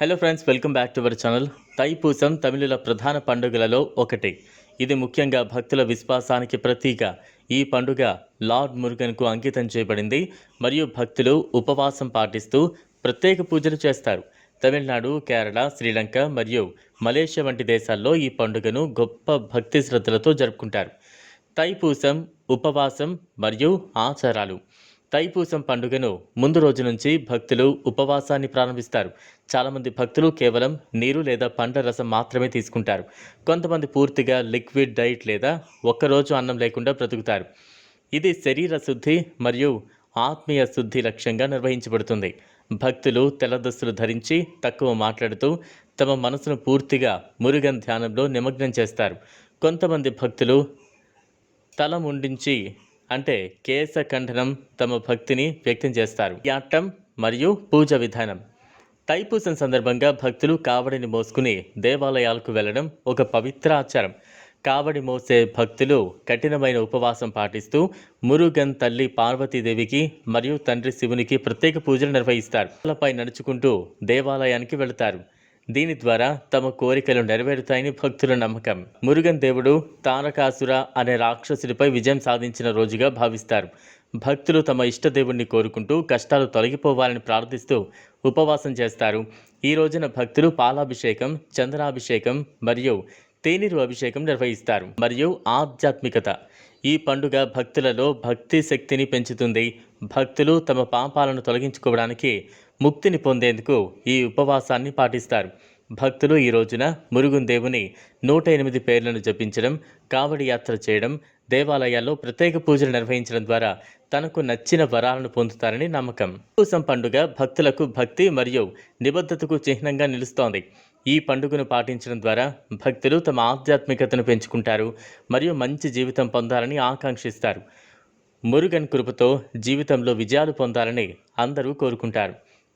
Hello friends welcome back to our channel Thaipusam తమిళుల ప్రధాన పండుగలలో ఒకటి ఇది ముఖ్యంగా భక్తుల విశ్వాసానికి ప్రతీక ఈ పండుగ లార్డ్ మురుగన్కు అంకితం చేయబడింది మరియు భక్తులు ఉపవాసం పాటిస్తూ ప్రత్యేక పూజలు చేస్తారు తమిళనాడు కేరళ శ్రీలంక మరియు మలేషియా వంటి దేశాల్లో ఈ పండుగను గొప్ప భక్తి శ్రద్ధలతో జరుపుకుంటారు. తైపూసం ఉపవాసం మరియు ఆచారాలు తైపూసం పండుగను ముందు రోజు నుంచి భక్తులు ఉపవాసాన్ని ప్రారంభిస్తారు. చాలామంది భక్తులు కేవలం నీరు లేదా పండ్ల రసం మాత్రమే తీసుకుంటారు. కొంతమంది పూర్తిగా లిక్విడ్ డైట్ లేదా ఒక్కరోజు అన్నం లేకుండా బ్రతుకుతారు. ఇది శరీర శుద్ధి మరియు ఆత్మీయ శుద్ధి లక్ష్యంగా నిర్వహించబడుతుంది. భక్తులు తెల్ల దుస్తులు ధరించి తక్కువ మాట్లాడుతూ తమ మనసును పూర్తిగా మురుగన్ ధ్యానంలో నిమగ్నం చేస్తారు. కొంతమంది భక్తులు తల ముండించి అంటే కేశ ఖండనం తమ భక్తిని వ్యక్తం చేస్తారు. యాట్టం మరియు పూజ విధానం. తైపూసం సందర్భంగా భక్తులు కావడిని మోసుకుని దేవాలయాలకు వెళ్ళడం ఒక పవిత్ర ఆచారం. కావడి మోసే భక్తులు కఠినమైన ఉపవాసం పాటిస్తూ మురుగన్ తల్లి పార్వతీదేవికి మరియు తండ్రి శివునికి ప్రత్యేక పూజలు నిర్వహిస్తారు. పై నడుచుకుంటూ దేవాలయానికి వెళతారు. దీని ద్వారా తమ కోరికలు నెరవేరుతాయని భక్తుల నమ్మకం. మురుగన్ దేవుడు తారకాసుర అనే రాక్షసుడిపై విజయం సాధించిన రోజుగా భావిస్తారు. భక్తులు తమ ఇష్టదేవుణ్ణి కోరుకుంటూ కష్టాలు తొలగిపోవాలని ప్రార్థిస్తూ ఉపవాసం చేస్తారు. ఈ రోజున భక్తులు పాలాభిషేకం చంద్రాభిషేకం మరియు తేనీరు అభిషేకం నిర్వహిస్తారు. మరియు ఆధ్యాత్మికత. ఈ పండుగ భక్తులలో భక్తి శక్తిని పెంచుతుంది. భక్తులు తమ పాపాలను తొలగించుకోవడానికి ముక్తిని పొందేందుకు ఈ ఉపవాసాన్ని పాటిస్తారు. భక్తులు ఈ రోజున మురుగున్ దేవుని నూట ఎనిమిది పేర్లను జపించడం కావడి యాత్ర చేయడం దేవాలయాల్లో ప్రత్యేక పూజలు నిర్వహించడం ద్వారా తనకు నచ్చిన వరాలను పొందుతారని నమ్మకం. పూసం పండుగ భక్తులకు భక్తి మరియు నిబద్ధతకు చిహ్నంగా నిలుస్తోంది. ఈ పండుగను పాటించడం ద్వారా భక్తులు తమ ఆధ్యాత్మికతను పెంచుకుంటారు మరియు మంచి జీవితం పొందాలని ఆకాంక్షిస్తారు. మురుగన్ కృపతో జీవితంలో విజయాలు పొందాలని అందరూ కోరుకుంటారు.